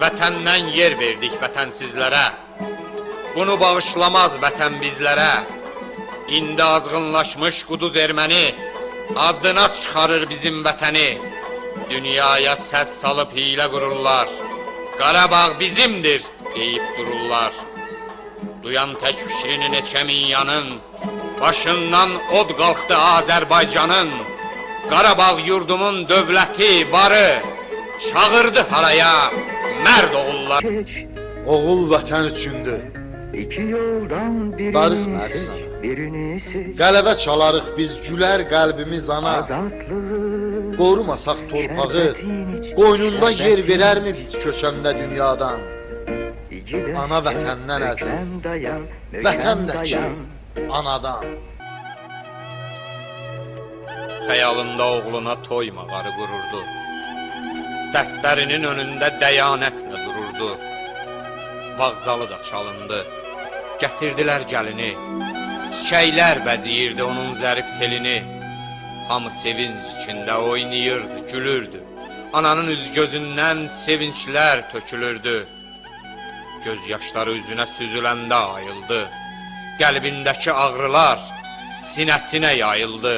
Vətəndən yer verdik vətənsizlərə. Bunu bağışlamaz vətən bizlərə. İndi azğınlaşmış quduz erməni adına çıxarır bizim vətəni. Dünyaya səs salıb hiylə qururlar. Qarabağ bizimdir deyib dururlar. Duyan tək fikrini neçə min yanın, başından od qalxdı Azərbaycanın. Qarabağ yurdumun dövləti, barı, çağırdı haraya mərd oğullar. Oğul vətən üçündür. iki yoldan Darıxma birini əziz seç, birini seç. Qələbə çalarıq biz gülər qəlbimiz ana. Azatlığı Qorumasaq torpağı, qoynunda yer verərmi biz köçəndə dünyadan? Ana vətəndən əziz. Vətən də ki, anadan. Xəyalında oğluna toymağarı qururdu. Dəftərinin önündə dəyanətlə dururdu. Vağzalı da çalındı. Gətirdilər gəlini. Çiçəklər bəzəyirdi onun zərif telini. Hamı sevinç içində oynayırdı, gülürdü. Ananın üz gözündən sevinclər tökülürdü. Göz yaşları üzünə süzüləndə ayıldı. Qəlbindəki ağrılar sinəsinə yayıldı.